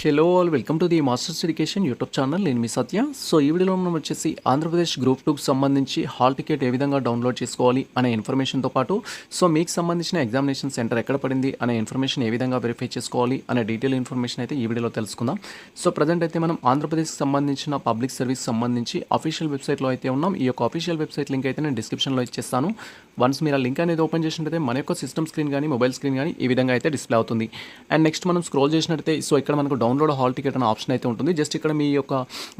Hello all welcome to the masters education YouTube channel నేను మీ సత్య. So ఈ వీడియోలో మనం వచ్చేసి ఆంధ్రప్రదేశ్ గ్రూప్ టూకి సంబంధించి హాల్ టికెట్ ఏ విధంగా డౌన్లోడ్ చేసుకోవాలి అనే ఇన్ఫర్మేషన్తో పాటు సో మీకు సంబంధించిన ఎగ్జామినేషన్ సెంటర్ ఎక్కడ పడింది అనే ఇన్ఫర్మేషన్ ఏ విధంగా వెరిఫై చేసుకోవాలి అనే డీటెయిల్ ఇన్ఫర్మేషన్ అయితే ఈ వీడియోలో తెలుసుకుందాం. సో ప్రజెంట్ అయితే మనం ఆంధ్రప్రదేశ్కి సంబంధించిన పబ్లిక్ సర్వీస్ సంబంధించి అఫీషియల్ వెబ్సైట్లో అయితే ఉన్నాం. ఈ యొక్క అఫీషియల్ వెబ్సైట్ లింక్ అయితే నేను డిస్క్రిప్షన్లో ఇచ్చేస్తాను. వన్స్ మీరు ఆ లింక్ అనేది ఓపెన్ చేసినట్టయితే మన యొక్క సిస్టమ్ స్క్రీన్ కానీ మొబైల్ స్క్రీన్ కానీ ఈ విధంగా అయితే డిస్ప్లే అవుతుంది. అండ్ నెక్స్ట్ మనం స్క్రోల్ చేసినట్టయితే సో ఇక్కడ మనకు డౌన్లోడ్ హాల్ టికెట్ అనే ఆప్షన్ అయితే ఉంటుంది. జస్ట్ ఇక్కడ మీ యొక్క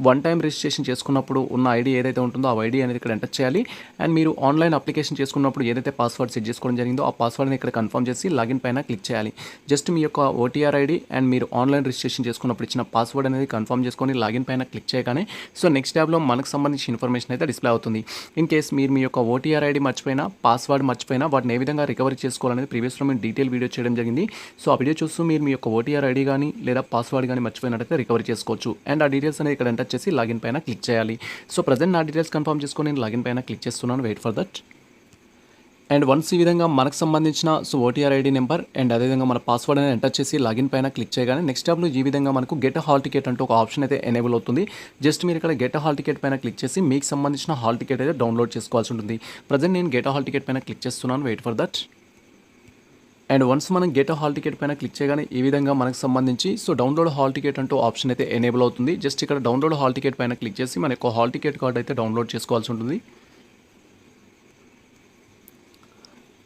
వన్ టైం రిజిస్ట్రేషన్ చేసుకున్నప్పుడు ఉన్న ఐడి ఏదైతే ఉంటుందో ఆ ఐడి అనేది ఇక్కడ ఎంటర్ చేయాలి. అండ్ మీరు ఆన్లైన్ అప్లికేషన్ చేసుకున్నప్పుడు ఏదైతే పాస్వర్డ్ సెట్ చేసుకోవడం జరిగిందో ఆ పాస్వర్డ్ని ఇక్కడ కన్ఫర్మ్ చేసి లాగిన్ పైన క్లిక్ చేయాలి. జస్ట్ మీ యొక్క ఓటీఆర్ ఐడి అండ్ మీరు ఆన్లైన్ రిజిస్ట్రేషన్ చేసుకున్నప్పుడు ఇచ్చిన పాస్వర్డ్ అనేది కన్ఫర్మ్ చేసుకొని లాగిన్ పైన క్లిక్ చేయగానే సో నెక్స్ట్ ట్యాబ్లో మనకు సంబంధించిన ఇన్ఫర్మేషన్ అయితే డిస్ప్లే అవుతుంది. ఇన్ కేస్ మీరు మీ యొక్క ఓటీఆర్ ఐడి మర్చిపోయినా పాస్వర్డ్ మర్చిపోయినా వాటిని ఏ విధంగా రికవరీ చేసుకోవాలనేది ప్రీవియస్లో మేము డీటెయిల్ వీడియో చేయడం జరిగింది. సో ఆ వీడియో చూస్తూ మీరు మీ యొక్క ఓటీఆర్ ఐడి కానీ లేదా పాస్వర్డ్ కానీ మర్చిపోయినట్టయితే రికవరీ చేసుకోవచ్చు. అండ్ ఆ డీటెయిల్స్ అనేది ఇక్కడ ఎంటర్ చేసి లాగిన్ పైన క్లిక్ చేయాలి. సో ప్రజెంట్ నా డీటెయిల్స్ కన్ఫర్మ్ చేసుకొని నేను లాగిన్ పైన క్లిక్ చేస్తున్నాను. Wait for that and once ఈ విధంగా మనకు సంబంధించిన so OTR ID number and అదేవిధంగా మన పాస్వర్డ్ అనేది ఎంటర్ చేసి లాగిన్ పైన క్లిక్ చేయగానే నెక్స్ట్ ట్యాబ్లో ఈ విధంగా మనకు గెట్ హాల్ టికెట్ అంటూ ఒక ఆప్షన్ అయితే ఎనేబుల్ అవుతుంది. జస్ట్ మీరు ఇక్కడ గెట్ హాల్ టికెట్ పైన క్లిక్ చేసి మీకు సంబంధించిన హాల్ టికెట్ అయితే డౌన్లోడ్ చేసుకోవాల్సి ఉంటుంది. ప్రజెంట్ నేను గెట్ హాల్ టికెట్ పైన క్లిక్ చేస్తున్నాను. Wait for that and once మనం గెట్ హాల్ టికెట్ పైన క్లిక్ చేయగానే ఈ విధంగా మనకు సంబంధించి సో డౌన్లోడ్ హాల్ టికెట్ అంటూ ఆప్షన్ అయితే ఎనేబుల్ అవుతుంది. జస్ట్ ఇక్కడ డౌన్లోడ్ హాల్ టికెట్ పైన క్లిక్ చేసి మన యొక్క హాల్ టికెట్ కార్డ్ అయితే డౌన్లోడ్ చేసుకోవాల్సి ఉంటుంది.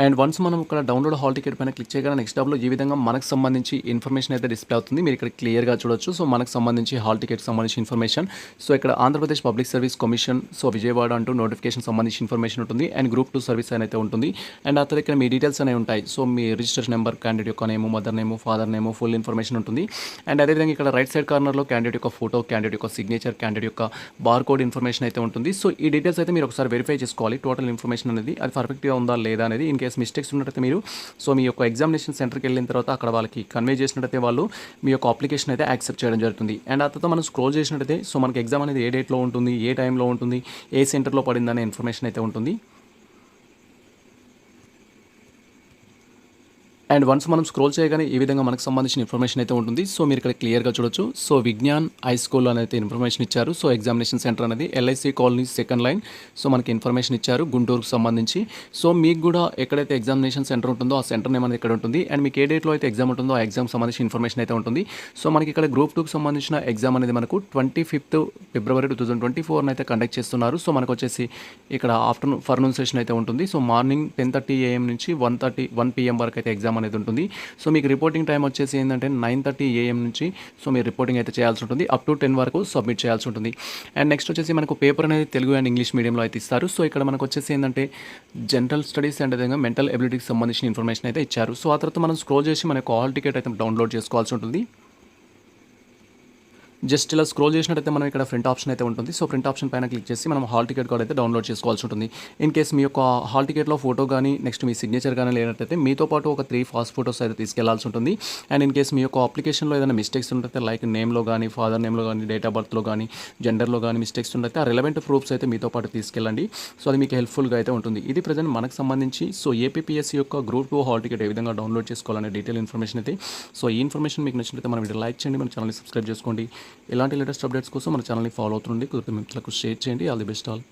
అండ్ వన్స్ మనం ఇక్కడ డౌన్లోడ్ హాల్ టికెట్ పైన క్లిక్ చేయగానే నెక్స్ట్ టాబ్లో ఈ విధంగా మనకు సంబంధించి ఇన్ఫర్మేషన్ అయితే డిస్ప్లే అవుతుంది. మీరు ఇక్కడ క్లియర్గా చూడొచ్చు. సో మనకు సంబంధించి హాల్ టికెట్ సంబంధించి ఇన్ఫర్మేషన్ సో ఇక్కడ Andhra Pradesh public service commission so Vijayawada అంటూ నోటిఫికేషన్ సంబంధించి ఇన్ఫర్మేషన్ ఉంటుంది. అండ్ గ్రూప్ టూ సర్వీస్ అని అయితే ఉంటుంది. అండ్ ఆ తర్వాత ఇక్కడ మీ డీటెయిల్స్ అనేవి ఉంటాయి. సో మీ రిజిస్ట్రేషన్ నెంబర్ క్యాండిడేట్ యొక్క name mother name father name full information ఉంటుంది. అండ్ అదేవిధంగా ఇక్కడ రైట్ సైడ్ కార్నర్లో క్యాండిడేట్ యొక్క ఫోటో క్యాండిడేట్ యొక్క సిగ్నేచర్ క్యాండిడేట్ యొక్క బార్ కోడ్ ఇన్ఫర్మేషన్ అయితే ఉంటుంది. సో ఈ డీటెయిల్స్ అయితే మీరు ఒకసారి వెరిఫై చేసుకోవాలి. టోటల్ ఇన్ఫర్మేషన్ అనేది అది పర్ఫెక్ట్గా ఉందా లేదా అనేది ఇన్ కేస్ మిస్టేక్స్ ఉన్నట్టయితే మీరు సో మీ యొక్క ఎగ్జామినేషన్ సెంటర్కి వెళ్ళిన తర్వాత అక్కడ వాళ్ళకి కన్వే చేసినట్టయితే వాళ్ళు మీ యొక్క అప్లికేషన్ అయితే యాక్సెప్ట్ చేయడం జరుగుతుంది. అండ్ ఆ తర్వాత మనం స్క్రోల్ చేసినట్టయితే సో మనకి ఎగ్జామ్ అనేది ఏ డేట్లో ఉంటుంది ఏ టైంలో ఉంటుంది ఏ సెంటర్లో పడిందనే ఇన్ఫర్మేషన్ అయితే ఉంటుంది. అండ్ వన్స్ మనం స్క్రోల్ చేయగానే ఈ విధంగా మనకు సంబంధించిన ఇన్ఫర్మేషన్ అయితే ఉంటుంది. సో మీరు ఇక్కడ క్లియర్గా చూడొచ్చు. సో విజ్ఞాన్ హై స్కూల్ అనేది ఇన్ఫర్మేషన్ ఇచ్చారు. సో ఎగ్జామినేషన్ సెంటర్ అనేది LIC colony second line so మనకి ఇన్ఫర్మేషన్ ఇచ్చారు గుంటూరుకు సంబంధించి. సో మీకు కూడా ఎక్కడైతే ఎగ్జామినేషన్ సెంటర్ ఉంటుందో ఆ సెంటర్ నేమ్ అనేది ఇక్కడ ఉంటుంది. అండ్ మీకు ఏ డేట్లో అయితే ఎగ్జామ్ ఉంటుందో ఆ ఎగ్జామ్ సంబంధించిన ఇన్ఫర్మేషన్ అయితే ఉంటుంది. సో మనకి ఇక్కడ గ్రూప్ టూకి సంబంధించిన ఎగ్జామ్ అనేది మనకు twenty fifth February two thousand twenty ఫోర్ని అయితే కండక్ట్ చేస్తున్నారు. సో మనకు వచ్చేసి ఇక్కడ ఆఫ్టర్నూన్ ఫర్నూన్ సెషన్ అయితే ఉంటుంది. So morning ten thirty AM నుంచి వన్ థర్టీ వన్ పిఎం వరకు అయితే ఎగ్జామ్ అనేది ఉంటుంది. సో మీకు రిపోర్టింగ్ టైం వచ్చేసి ఏంటంటే నైన్ థర్టీ ఏఎం నుంచి సో మీరు రిపోర్టింగ్ అయితే చేయాల్సి ఉంటుంది. అప్ టు టెన్ వరకు సబ్మిట్ చేయాల్సి ఉంటుంది. అండ్ నెక్స్ట్ వచ్చేసి మనకు పేపర్ అనేది తెలుగు అండ్ ఇంగ్లీష్ మీడియంలో అయితే ఇస్తారు. సో ఇక్కడ మనకు వచ్చేసి ఏంటంటే జనరల్ స్టడీస్ అండ్ అదేవిధంగా మెంటల్ ఎబిలిటీకి సంబంధించిన ఇన్ఫర్మేషన్ అయితే ఇచ్చారు. సో ఆ తర్వాత మనం స్క్రోల్ చేసి మనకు హాల్ టికెట్ అయితే డౌన్లోడ్ చేసుకోవాల్సి ఉంటుంది. జస్ట్ ఇలా స్క్రోల్ చేసినట్టయితే మనం ఇక్కడ ఫ్రంట్ ఆప్షన్ అయితే ఉంటుంది. సో ఫ్రంట్ ఆప్షన్ పైన క్లిక్ చేసి మనం హాల్ టికెట్ కార్డ్ అయితే డౌన్లోడ్ చేసుకోవాల్సి ఉంటుంది. ఇన్ కేస్ మీ యొక్క హాల్ టికెట్లో ఫోటో కానీ నెక్స్ట్ మీ సిగ్నేచర్ కానీ లేనట్టయితే మీతో పాటు ఒక త్రీ ఫాస్ట్ ఫోటోస్ అయితే తీసుకెళ్ళాల్సి ఉంటుంది. అండ్ ఇన్ కేస్ మీ యొక్క అప్లికేషన్లో ఏదైనా మిస్టేక్స్ ఉంటే లైక్ నేమ్లో కానీ ఫాదర్ నేమ్లో కానీ డేట్ ఆఫ్ బర్త్లో కానీ జెండర్లో కానీ మిస్టేక్స్ ఉంటే ఆ రిలవెంట్ ప్రూఫ్స్ అయితే మీతో పాటు తీసుకెళ్ళండి. సో అది మీకు హెల్ప్ఫుల్గా అయితే ఉంటుంది. ఇది ప్రజెంట్ మనకు సంబంధించి సో ఏపీఎస్సీ యొక్క గ్రూప్ టూ హాల్ టికెట్ ఏ విధంగా డౌన్లోడ్ చేసుకోవాలనే డీటెయిల్ ఇన్ఫర్మేషన్ అయితే. సో ఈ ఇన్ఫర్మేషన్ మీకు నచ్చినట్లయితే మన వీడియో లైక్ చేయండి. మన ఛానల్ని సబ్స్క్రైబ్ చేసుకోండి. ఇలాంటి లేటెస్ట్ అప్డేట్స్ కోసం మన ఛానల్ని ఫాలో అవుతుండండి. కుదిరితే మిత్రులకు షేర్ చేయండి. All the best all.